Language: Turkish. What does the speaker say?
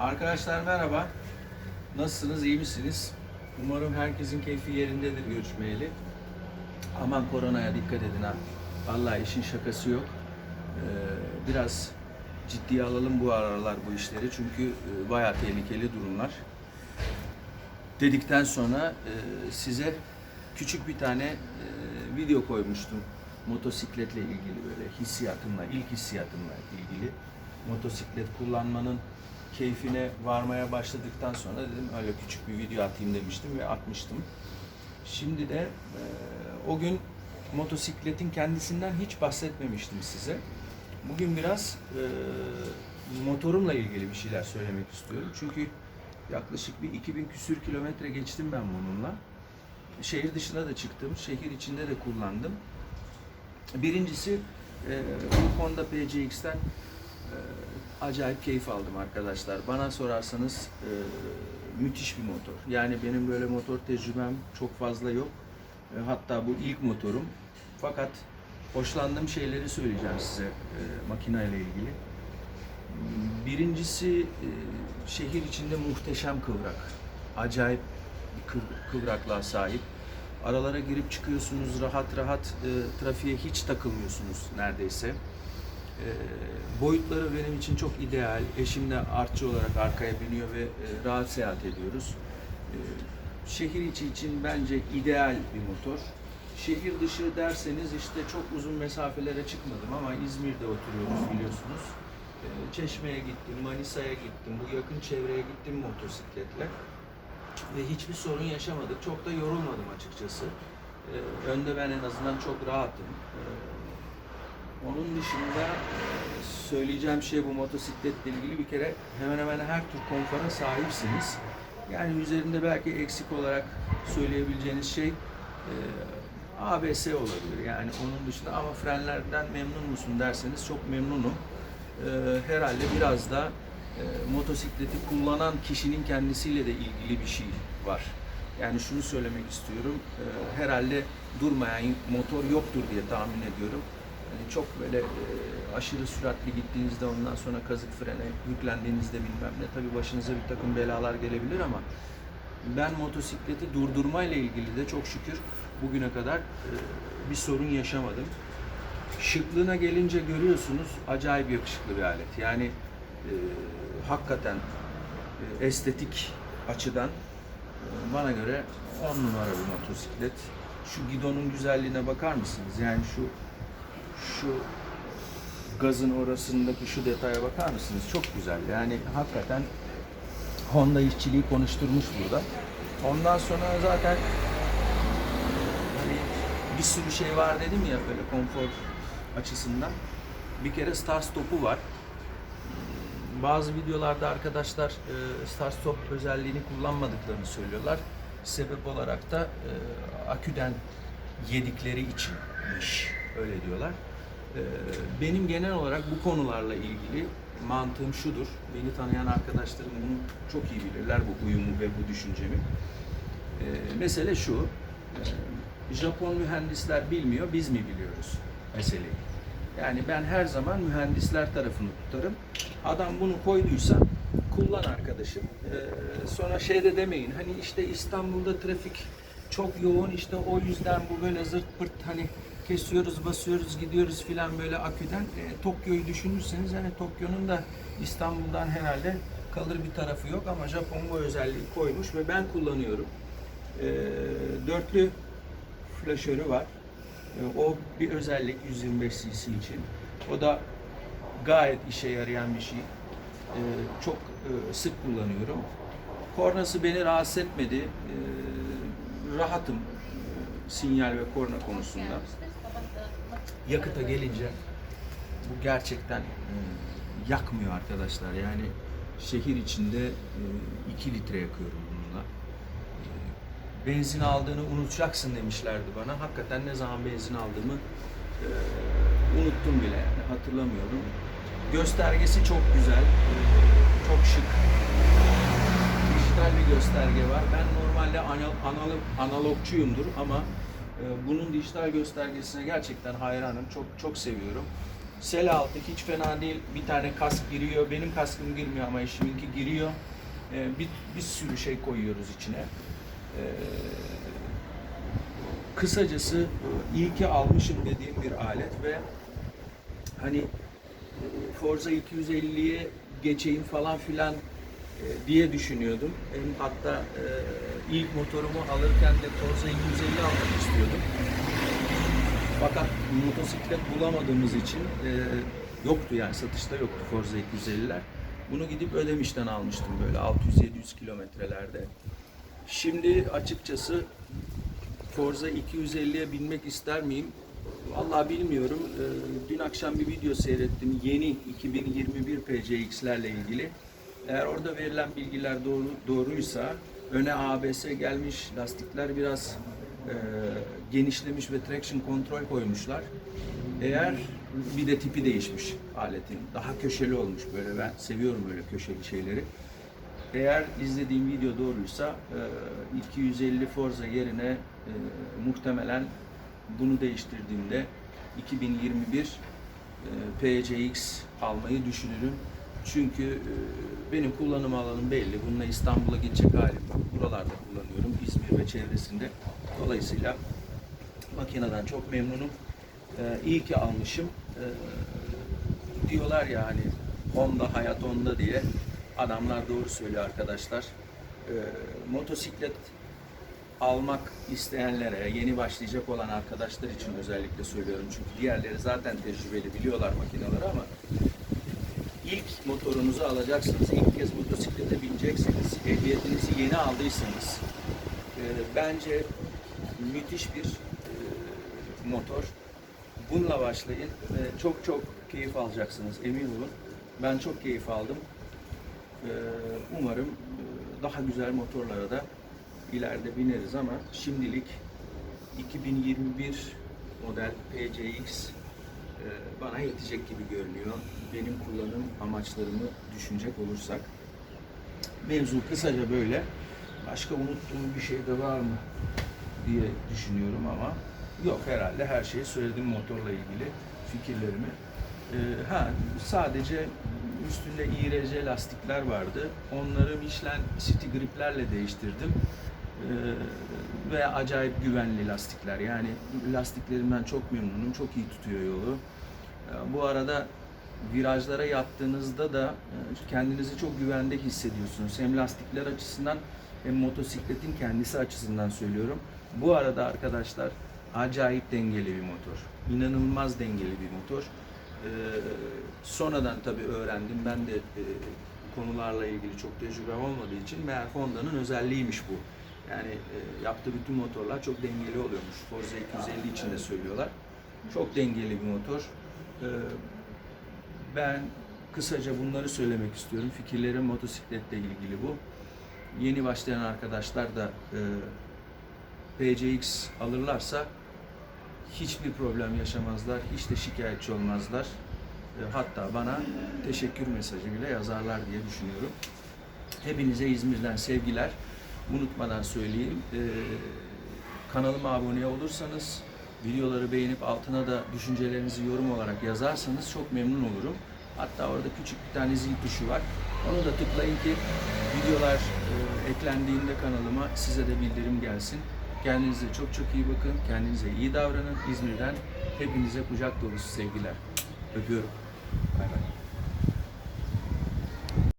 Arkadaşlar merhaba. Nasılsınız? iyi misiniz? Umarım herkesin keyfi yerindedir görüşmeyeli. Aman koronaya dikkat edin ha. Vallahi işin şakası yok. Ee, biraz ciddiye alalım bu aralar bu işleri çünkü e, bayağı tehlikeli durumlar. Dedikten sonra e, size küçük bir tane e, video koymuştum motosikletle ilgili böyle hissiyatımla, ilk hissiyatımla ilgili. Motosiklet kullanmanın keyfine varmaya başladıktan sonra dedim öyle küçük bir video atayım demiştim ve atmıştım. Şimdi de e, o gün motosikletin kendisinden hiç bahsetmemiştim size. Bugün biraz e, motorumla ilgili bir şeyler söylemek istiyorum. Çünkü yaklaşık bir 2000 küsür kilometre geçtim ben bununla. Şehir dışına da çıktım, şehir içinde de kullandım. Birincisi e, Honda PCX'ten e, acayip keyif aldım arkadaşlar. Bana sorarsanız e, müthiş bir motor. Yani benim böyle motor tecrübem çok fazla yok. E, hatta bu ilk motorum. Fakat hoşlandığım şeyleri söyleyeceğim size e, makineyle ilgili. Birincisi e, şehir içinde muhteşem kıvrak. Acayip bir kıv- kıvraklığa sahip. Aralara girip çıkıyorsunuz rahat rahat e, trafiğe hiç takılmıyorsunuz neredeyse. E, boyutları benim için çok ideal. Eşimle artçı olarak arkaya biniyor ve e, rahat seyahat ediyoruz. E, şehir içi için bence ideal bir motor. Şehir dışı derseniz işte çok uzun mesafelere çıkmadım ama İzmir'de oturuyoruz biliyorsunuz. E, Çeşme'ye gittim, Manisa'ya gittim, bu yakın çevreye gittim motosikletle ve hiçbir sorun yaşamadık. Çok da yorulmadım açıkçası. Ee, önde ben en azından çok rahatım. Onun dışında e, söyleyeceğim şey bu motosikletle ilgili bir kere hemen hemen her tür konfora sahipsiniz. Yani üzerinde belki eksik olarak söyleyebileceğiniz şey e, ABS olabilir. Yani onun dışında ama frenlerden memnun musun derseniz çok memnunum. Ee, herhalde biraz da e, motosikleti kullanan kişinin kendisiyle de ilgili bir şey var. Yani şunu söylemek istiyorum. e, herhalde durmayan motor yoktur diye tahmin ediyorum. Yani çok böyle e, aşırı süratli gittiğinizde ondan sonra kazık frene yüklendiğinizde bilmem ne tabii başınıza bir takım belalar gelebilir ama ben motosikleti durdurmayla ilgili de çok şükür bugüne kadar e, bir sorun yaşamadım. Şıklığına gelince görüyorsunuz acayip yakışıklı bir alet. Yani e, hakikaten e, estetik açıdan e, bana göre 10 numara bir motosiklet. Şu gidonun güzelliğine bakar mısınız? Yani şu şu gazın orasındaki şu detaya bakar mısınız? Çok güzel. Yani hakikaten Honda işçiliği konuşturmuş burada. Ondan sonra zaten hani bir sürü şey var dedim ya böyle konfor açısından. Bir kere start stopu var. Bazı videolarda arkadaşlar e, start stop özelliğini kullanmadıklarını söylüyorlar. Sebep olarak da e, aküden yedikleri içinmiş. Öyle diyorlar. E, benim genel olarak bu konularla ilgili mantığım şudur. Beni tanıyan arkadaşlarım bunu çok iyi bilirler bu uyumu ve bu düşüncemi. E, mesele şu. e, Japon mühendisler bilmiyor, biz mi biliyoruz meseleyi? Yani ben her zaman mühendisler tarafını tutarım. Adam bunu koyduysa kullan arkadaşım. Ee, sonra şey de demeyin hani işte İstanbul'da trafik çok yoğun işte o yüzden bu böyle zırt pırt hani kesiyoruz basıyoruz gidiyoruz filan böyle aküden. E, Tokyo'yu düşünürseniz hani Tokyo'nun da İstanbul'dan herhalde kalır bir tarafı yok ama Japon bu özelliği koymuş ve ben kullanıyorum. Ee, dörtlü flaşörü var. E, O bir özellik 125 cc için. O da gayet işe yarayan bir şey. E, Çok e, sık kullanıyorum. Kornası beni rahatsız etmedi. E, Rahatım e, sinyal ve korna konusunda. Yakıta gelince bu gerçekten e, yakmıyor arkadaşlar. Yani şehir içinde 2 litre yakıyorum bununla. E, benzin aldığını unutacaksın demişlerdi bana. Hakikaten ne zaman benzin aldığımı e, unuttum bile yani hatırlamıyorum. Göstergesi çok güzel, e, çok şık. Dijital bir gösterge var. Ben normalde ana- analog, analogçuyumdur ama e, bunun dijital göstergesine gerçekten hayranım. Çok çok seviyorum. Sel altı hiç fena değil. Bir tane kask giriyor. Benim kaskım girmiyor ama eşiminki giriyor. Ee, bir, bir sürü şey koyuyoruz içine. Ee, kısacası iyi ki almışım dediğim bir alet ve hani e, Forza 250'ye geçeyim falan filan diye düşünüyordum. Hatta e, ilk motorumu alırken de Forza 250 almak istiyordum. Fakat motosiklet bulamadığımız için e, yoktu yani satışta yoktu Forza 250'ler. Bunu gidip Ödemiş'ten almıştım böyle 600-700 kilometrelerde. Şimdi açıkçası Forza 250'ye binmek ister miyim? Vallahi bilmiyorum. Dün akşam bir video seyrettim. Yeni 2021 PCX'lerle ilgili. Eğer orada verilen bilgiler doğru doğruysa öne ABS gelmiş, lastikler biraz e, genişlemiş ve traction kontrol koymuşlar. Eğer bir de tipi değişmiş aletin. Daha köşeli olmuş böyle. Ben seviyorum böyle köşeli şeyleri. Eğer izlediğim video doğruysa e, 250 Forza yerine e, muhtemelen bunu değiştirdiğimde 2021 e, PCX almayı düşünürüm. Çünkü e, benim kullanım alanım belli. Bununla İstanbul'a gidecek halim yok. Buralarda kullanıyorum. İzmir ve çevresinde. Dolayısıyla makineden çok memnunum. E, iyi ki almışım. E, diyorlar ya hani Honda hayat Honda diye. Adamlar doğru söylüyor arkadaşlar. Motosiklet almak isteyenlere, yeni başlayacak olan arkadaşlar için özellikle söylüyorum. Çünkü diğerleri zaten tecrübeli biliyorlar makineleri ama ilk motorunuzu alacaksınız, ilk kez motosiklete bineceksiniz, ehliyetinizi yeni aldıysanız e, bence müthiş bir e, motor. Bununla başlayın ve çok çok keyif alacaksınız emin olun. Ben çok keyif aldım. E, umarım e, daha güzel motorlara da ileride bineriz ama şimdilik 2021 model PCX e, bana yetecek gibi görünüyor. Benim kullanım amaçlarımı düşünecek olursak. Mevzu kısaca böyle. Başka unuttuğum bir şey de var mı diye düşünüyorum ama yok herhalde her şeyi söyledim motorla ilgili fikirlerimi. Ee, ha sadece üstünde IRC lastikler vardı. Onları Michelin City Grip'lerle değiştirdim. Ee, ve acayip güvenli lastikler. Yani lastiklerimden çok memnunum. Çok iyi tutuyor yolu. Ee, bu arada virajlara yattığınızda da e, kendinizi çok güvende hissediyorsunuz. Hem lastikler açısından hem motosikletin kendisi açısından söylüyorum. Bu arada arkadaşlar acayip dengeli bir motor. İnanılmaz dengeli bir motor. Ee, sonradan tabii öğrendim. Ben de e, konularla ilgili çok tecrübe olmadığı için meğer Honda'nın özelliğiymiş bu. Yani e, yaptığı bütün motorlar çok dengeli oluyormuş. Forza 250 için de söylüyorlar. Çok dengeli bir motor. Ee, ben kısaca bunları söylemek istiyorum. Fikirlerim motosikletle ilgili bu. Yeni başlayan arkadaşlar da e, PCX alırlarsa hiçbir problem yaşamazlar, hiç de şikayetçi olmazlar. E, hatta bana teşekkür mesajı bile yazarlar diye düşünüyorum. Hepinize İzmir'den sevgiler. Unutmadan söyleyeyim. e, kanalıma abone olursanız, videoları beğenip altına da düşüncelerinizi yorum olarak yazarsanız çok memnun olurum. Hatta orada küçük bir tane zil tuşu var. Onu da tıklayın ki videolar e, eklendiğinde kanalıma size de bildirim gelsin. Kendinize çok çok iyi bakın. Kendinize iyi davranın. İzmir'den hepinize kucak dolusu sevgiler. Öpüyorum. Bay bay.